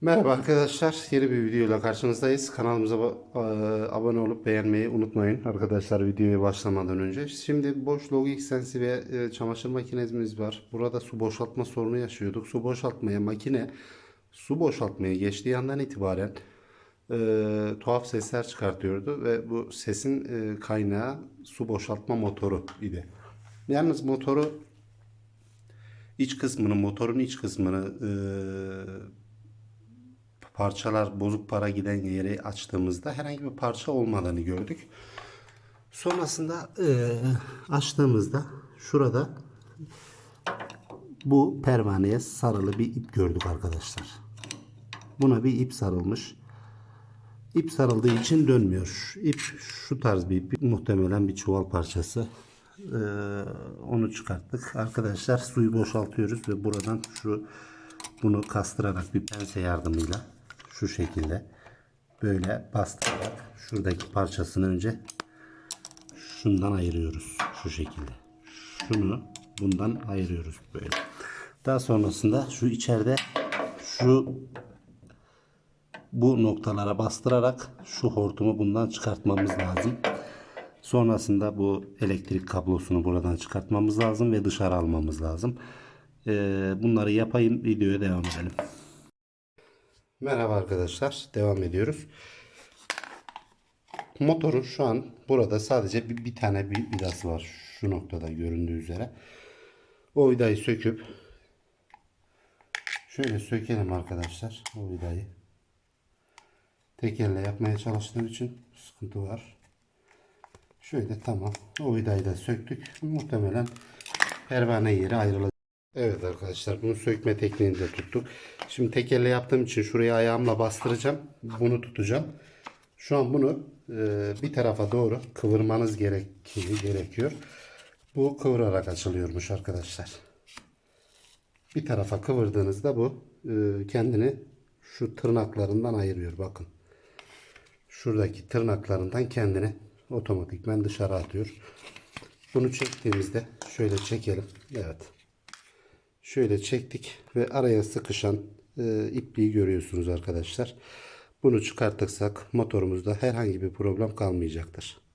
Merhaba arkadaşlar. Yeni bir videoyla karşınızdayız. Kanalımıza e, abone olup beğenmeyi unutmayın arkadaşlar videoya başlamadan önce. Şimdi boş Logixsense ve e, çamaşır makinemiz var. Burada su boşaltma sorunu yaşıyorduk. Su boşaltmaya makine su boşaltmaya geçtiği andan itibaren e, tuhaf sesler çıkartıyordu ve bu sesin e, kaynağı su boşaltma motoru idi. Yalnız motoru iç kısmını, motorun iç kısmını e, parçalar bozuk para giden yeri açtığımızda herhangi bir parça olmadığını gördük. Sonrasında eee, açtığımızda şurada bu pervaneye sarılı bir ip gördük arkadaşlar. Buna bir ip sarılmış. İp sarıldığı için dönmüyor. İp şu tarz bir ip. Muhtemelen bir çuval parçası. Ee, onu çıkarttık. Arkadaşlar suyu boşaltıyoruz ve buradan şu bunu kastırarak bir pense yardımıyla şu şekilde böyle bastırarak şuradaki parçasını önce şundan ayırıyoruz şu şekilde. Şunu bundan ayırıyoruz böyle. Daha sonrasında şu içeride şu bu noktalara bastırarak şu hortumu bundan çıkartmamız lazım. Sonrasında bu elektrik kablosunu buradan çıkartmamız lazım ve dışarı almamız lazım. Ee, bunları yapayım videoya devam edelim. Merhaba arkadaşlar devam ediyoruz. Motorun şu an burada sadece bir, bir tane bir vidası var. Şu noktada göründüğü üzere. O vidayı söküp şöyle sökelim arkadaşlar o vidayı. Tek elle yapmaya çalıştığım için sıkıntı var. Şöyle tamam. O vidayı da söktük. Muhtemelen pervane yeri ayrılacak. Evet arkadaşlar bunu sökme tekniğini de tuttuk. Şimdi tek elle yaptığım için şuraya ayağımla bastıracağım. Bunu tutacağım. Şu an bunu e, bir tarafa doğru kıvırmanız gerekiyor. gerekiyor. Bu kıvırarak açılıyormuş arkadaşlar. Bir tarafa kıvırdığınızda bu e, kendini şu tırnaklarından ayırıyor. Bakın. Şuradaki tırnaklarından kendini otomatikmen dışarı atıyor. Bunu çektiğimizde şöyle çekelim. Evet. Şöyle çektik ve araya sıkışan e, ipliği görüyorsunuz arkadaşlar. Bunu çıkartırsak motorumuzda herhangi bir problem kalmayacaktır.